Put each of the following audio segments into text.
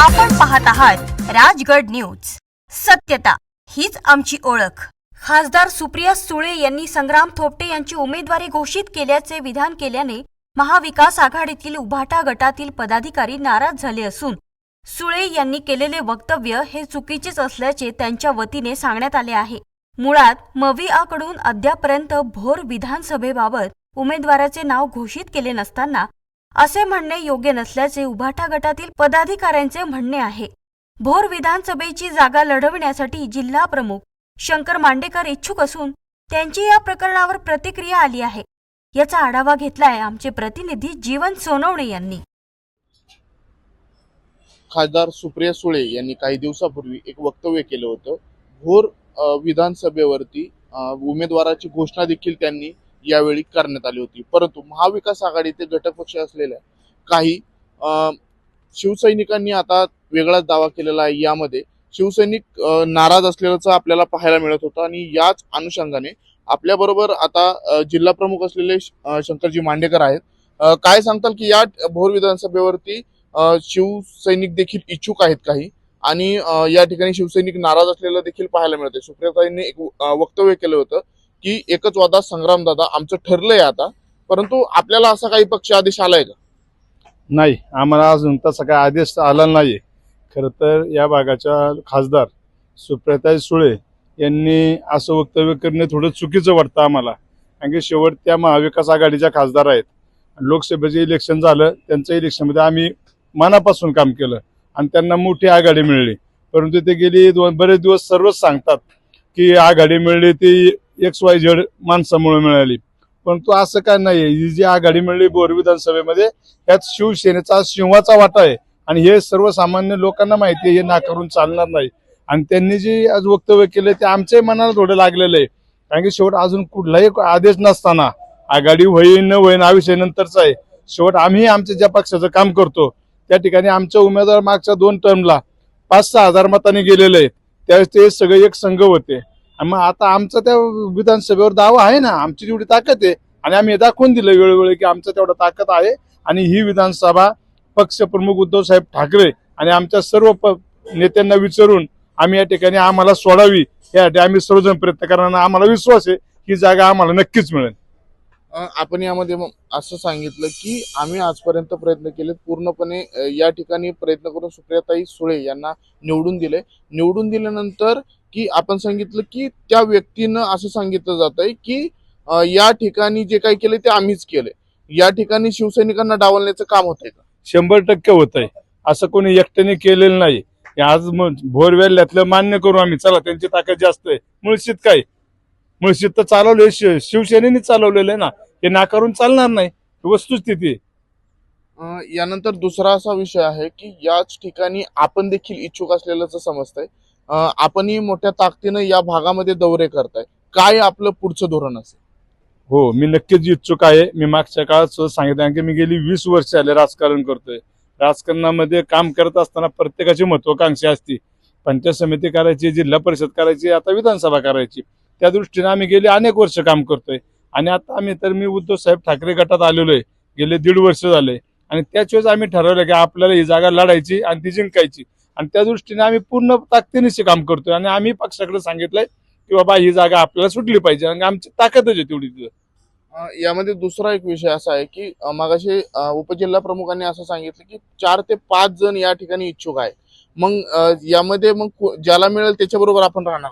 आपण पाहत आहात राजगड न्यूज. सत्यता हीच आमची ओळख. खासदार सुप्रिया सुळे यांनी संग्राम थोपटे यांची उमेदवारी घोषित केल्याचे विधान केल्याने महाविकास आघाडीतील उभाटा गटातील पदाधिकारी नाराज झाले असून सुळे यांनी केलेले वक्तव्य हे चुकीचेच असल्याचे त्यांच्या वतीने सांगण्यात आले आहे. मुळात मविआकडून अद्यापर्यंत भोर विधानसभेबाबत उमेदवाराचे नाव घोषित केले नसताना असे म्हणणे योग्य नसल्याचे उभाटा गटातील पदाधिकाऱ्यांचे म्हणणे आहे. भोर विधानसभेची जागा लढवण्यासाठी जिल्हा प्रमुख शंकर मांडेकर इच्छुक असून त्यांची या प्रकरणावर प्रतिक्रिया आली आहे. याचा आढावा घेतलाय आमचे प्रतिनिधी जीवन सोनवणे यांनी. खासदार सुप्रिया सुळे यांनी काही दिवसापूर्वी एक वक्तव्य केलं होतं. भोर विधानसभेवरती उमेदवाराची घोषणा देखील त्यांनी यावेळी करण्यात आली होती. परंतु महाविकास आघाडीचे घटक पक्ष असलेल्या काही शिवसैनिकांनी आता वेगळाच दावा केलेला आहे. यामध्ये शिवसैनिक नाराज असलेल्याचं आपल्याला पाहायला मिळत होतं आणि याच अनुषंगाने आपल्याबरोबर आता जिल्हा प्रमुख असलेले शंकरजी मांडेकर आहेत. काय सांगताल की या भोर विधानसभेवरती शिवसैनिक देखील इच्छुक आहेत काही? आणि या ठिकाणी शिवसैनिक नाराज असलेलं देखील पाहायला मिळते सुप्रियाताईंनी एक वक्तव्य केलं होतं. की एकच वादा संग्राम दादा आमचं ठरलंय आता. परंतु आपल्याला असा काही पक्ष आदेश आलाय का? नाही आम्हाला अजून तसा काही आदेश आला नाही खरं तर या भागाच्या खासदार सुप्रियाताई सुळे यांनी असं वक्तव्य करणे थोडं चुकीचं वाटतं आम्हाला. कारण की शेवट त्या महाविकास आघाडीच्या खासदार आहेत. लोकसभेचे इलेक्शन झालं त्यांच्या इलेक्शनमध्ये आम्ही मनापासून काम केलं आणि त्यांना मोठी आघाडी मिळली. परंतु ते गेली दोन बरेच दिवस सर्वच सांगतात की आघाडी मिळली ती एक्स वाय झेड माणसामुळे मिळाली. परंतु असं काय नाही ही जी आघाडी मिळली बोर विधानसभेमध्ये यात शिवसेनेचा सिंहाचा वाटा आहे. आणि हे सर्वसामान्य लोकांना माहिती आहे हे नाकारून चालणार नाही. आणि त्यांनी जी आज वक्तव्य केलं ते आमच्याही मनाला थोडं लागलेलं आहे. कारण की शेवट अजून कुठलाही आदेश नसताना आघाडी होईन न होईन हा विषय नंतरचा आहे. शेवट आम्ही आमच्या ज्या पक्षाचं काम करतो त्या ठिकाणी आमच्या उमेदवार मागच्या दोन टर्मला पाच सहा हजार मतांनी गेलेले आहेत. त्यावेळेस ते सगळे एक संघ होते. मग आता आमचं त्या विधानसभेवर दावा आहे ना आमची तेवढी ताकद आहे आणि आम्ही दाखवून दिलं वेळोवेळी की आमचं तेवढं ताकद आहे आणि ही विधानसभा पक्षप्रमुख उद्धव साहेब ठाकरे आणि आमच्या सर्व प- नेत्यांना विचारून आम्ही या ठिकाणी आम्हाला सोडावी यासाठी आम्ही सर्वजण प्रयत्न करणार आम्हाला विश्वास आहे ही जागा आम्हाला नक्कीच मिळेल. आपण यामध्ये असं सांगितलं की आम्ही आजपर्यंत प्रयत्न केले पूर्णपणे या ठिकाणी प्रयत्न करून सुप्रियाताई सुळे यांना निवडून दिले. निवडून दिल्यानंतर की आपण सांगितलं की त्या व्यक्तीनं असं सांगितलं जात आहे की या ठिकाणी जे काही केले ते आम्हीच केले या ठिकाणी शिवसैनिकांना डावलण्याचं काम होतंय का? शंभर टक्के होत आहे असं कोणी एकट्याने केलेलं नाही. आज मग मान्य करू आम्ही. चला त्यांची ताकद जास्त आहे. मुळशीत काय? मुळशीत तर चालवले शिवसेनेने चालवलेलं आहे ना. हे नाकारून चालणार नाही. वस्तुस्थिती यानंतर दुसरा असा विषय आहे की याच ठिकाणी आपण देखील इच्छुक असलेल्याचं समजतंय. आपणही मोठ्या ताकदीनं या भागामध्ये दौरे करताय. काय आपलं पुढचं धोरण असेल? हो मी नक्कीच इच्छुक आहे. मी मागच्या काळात सांगितलं की मी गेली वीस वर्ष आले राजकारण करतोय. राजकारणामध्ये काम करत असताना प्रत्येकाची महत्वाकांक्षा असते. पंचायत समिती करायची जिल्हा परिषद करायची आता विधानसभा करायची. त्या दृष्टीने आम्ही गेली अनेक वर्ष काम करतोय. आणि आता आम्ही तर मी उद्धव साहेब ठाकरे गटात आलेलो आहे. गेले दीड वर्ष झाले. आणि त्याच वेळेस आम्ही ठरवलं की आपल्याला ही जागा लढायची आणि ती जिंकायची. आणि त्या दृष्टीने आम्ही पूर्ण ताकदीनिशी काम करतोय. आणि आम्ही पक्षाकडे सांगितलंय की बाबा ही जागा आपल्याला सुटली पाहिजे आणि आमची ताकदच आहे तेवढी तिथं. यामध्ये दुसरा एक विषय असा आहे की मागाशी उपजिल्हा प्रमुखांनी असं सांगितलं की चार ते पाच जण या ठिकाणी इच्छुक आहे. मग यामध्ये मग ज्याला मिळेल त्याच्याबरोबर आपण राहणार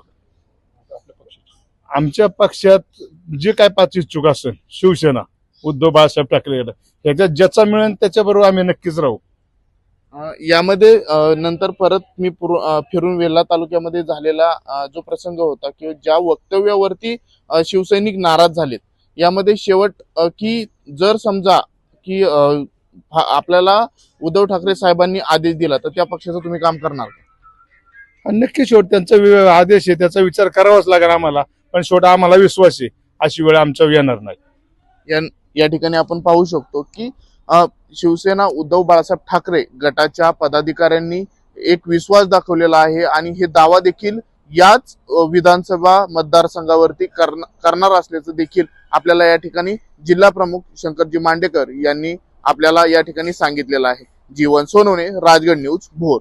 आमच्या पक्षात जे काय पाच इच्छुक असेल शिवसेना उद्धव बाळासाहेब ठाकरे गट ह्याच्यात ज्याचा मिळेल त्याच्याबरोबर आम्ही नक्कीच राहू. यामध्ये नंतर परत मी फिरून वेल्हा तालुक्यामध्ये झालेला जो प्रसंग होता किंवा ज्या वक्तव्यावरती शिवसैनिक नाराज झालेत यामध्ये शेवट की जर समजा की आपल्याला उद्धव ठाकरे साहेबांनी आदेश दिला तर त्या पक्षाचं तुम्ही काम करणार नक्की शेवट त्यांचा आदेश आहे त्याचा विचार करावाच लागेल आम्हाला. पण शेवट आम्हाला विश्वास आहे अशी वेळ आमच्यावर येणार नाही. या ठिकाणी आपण पाहू शकतो की शिवसेना उद्धव बाळासाहेब ठाकरे गटाच्या पदाधिकाऱ्यांनी एक विश्वास दाखवलेला आहे आणि हे दावा देखील याच विधानसभा मतदारसंघावरती करणार असल्याचं देखील आपल्याला या ठिकाणी जिल्हा प्रमुख शंकरजी मांडेकर यांनी आपल्याला या ठिकाणी सांगितलेलं आहे. जीवन सोनवणे राजगड न्यूज भोर.